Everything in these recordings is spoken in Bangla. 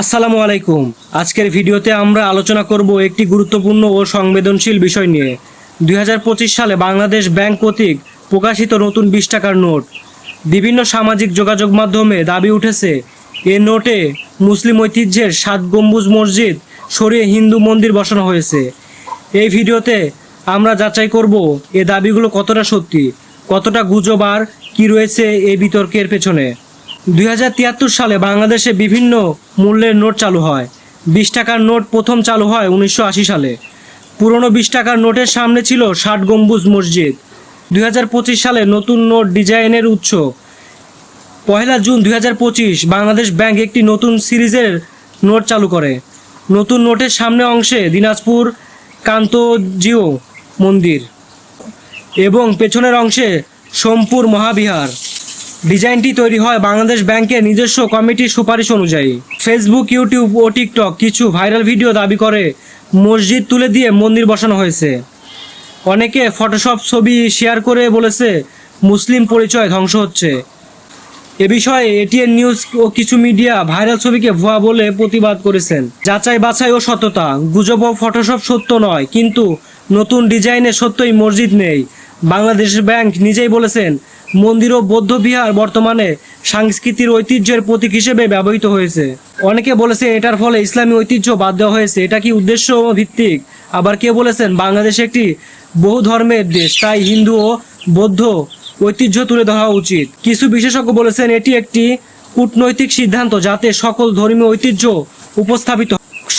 আসসালামু আলাইকুম। আজকের ভিডিওতে আমরা আলোচনা করব একটি গুরুত্বপূর্ণ ও সংবেদনশীল বিষয় নিয়ে। দুই হাজার পঁচিশ সালে বাংলাদেশ ব্যাংক কর্তৃক প্রকাশিত নতুন বিশ টাকার নোট। বিভিন্ন সামাজিক যোগাযোগ মাধ্যমে দাবি উঠেছে, এ নোটে মুসলিম ঐতিহ্যের সাত গম্বুজ মসজিদ সরিয়ে হিন্দু মন্দির বসানো হয়েছে। এই ভিডিওতে আমরা যাচাই করব এ দাবিগুলো কতটা সত্যি, কতটা গুজব আর কি রয়েছে এই বিতর্কের পেছনে। দুই হাজার তিয়াত্তর সালে বাংলাদেশে বিভিন্ন মূল্যের নোট চালু হয়। বিশ টাকার নোট প্রথম চালু হয় উনিশশো আশি সালে। পুরনো বিশ টাকার নোটের সামনে ছিল ষাট গম্বুজ মসজিদ। দুই হাজার পঁচিশ সালে নতুন নোট ডিজাইনের উৎস। পয়লা জুন দুই হাজার পঁচিশ বাংলাদেশ ব্যাংক একটি নতুন সিরিজের নোট চালু করে। নতুন নোটের সামনে অংশে দিনাজপুর কান্তজিও মন্দির এবং পেছনের অংশে সোমপুর মহাবিহার। ডিজাইনটি তৈরি হয় বাংলাদেশ ব্যাংকের নিজস্ব কমিটির সুপারিশ অনুযায়ী। ফেসবুক ইউটিউব ও টিকটক কিছু ভাইরাল ভিডিও দাবি করে, মসজিদ তুলে দিয়ে মন্দির বসানো হয়েছে। অনেকে ফটোশপ ছবি শেয়ার করে বলেছে, মুসলিম পরিচয় ধ্বংস হচ্ছে। এ বিষয়ে এটিএন নিউজ ও কিছু মিডিয়া ভাইরাল ছবিকে ভুয়া বলে প্রতিবাদ করেছেন। যাচাই বাছাই ও সততা গুজব ও ফটোশপ সত্য নয়, কিন্তু নতুন ডিজাইনে সত্যই মসজিদ নেই। বাংলাদেশ ব্যাংক নিজেই বলেছেন, মন্দির ও বৌদ্ধ বিহার বর্তমানে সাংস্কৃতিক ঐতিহ্যের প্রতীক হিসেবে ব্যবহৃত হয়েছে। অনেকে বলেছে এটার ফলে ইসলামী ঐতিহ্য বাদ দেওয়া হয়েছে, এটা কি উদ্দেশ্য ভিত্তিক? আবার কে বলেছেন, বাংলাদেশ একটি বহু ধর্মের দেশ, তাই হিন্দু ও বৌদ্ধ ঐতিহ্য তুলে ধরা উচিত। কিছু বিশেষজ্ঞ বলেছেন, এটি একটি কূটনৈতিক সিদ্ধান্ত যাতে সকল ধর্মীয় ঐতিহ্য উপস্থাপিত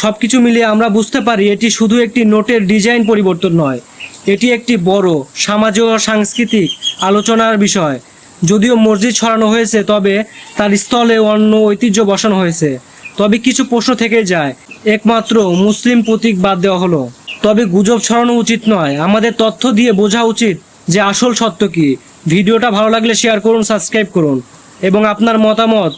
সবকিছু মিলিয়ে আমরা বুঝতে পারি, এটি শুধু একটি নোটের ডিজাইন পরিবর্তন নয় এটি একটি বড় সামাজিক ও সাংস্কৃতিক আলোচনার বিষয়। যদিও মসজিদ ছড়ানো হয়েছে, তবে তার স্থলে অন্য ঐতিহ্য বসানো হয়েছে। তবে কিছু প্রশ্ন থেকে যায়, একমাত্র মুসলিম প্রতীক বাদ দেওয়া হলো। তবে গুজব ছড়ানো উচিত নয়। আমাদের তথ্য দিয়ে বোঝা উচিত যে আসল সত্য কি। ভিডিওটা ভালো লাগলে শেয়ার করুন সাবস্ক্রাইব করুন। এবং আপনার মতামত